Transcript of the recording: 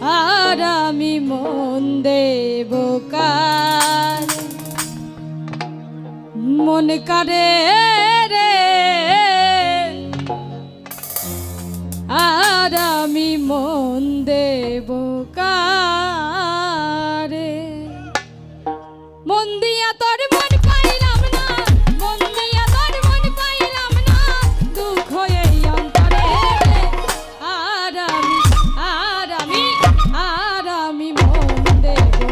আর আমি মন দেব কার? মন কারে রে? আর আমি মন দেব day.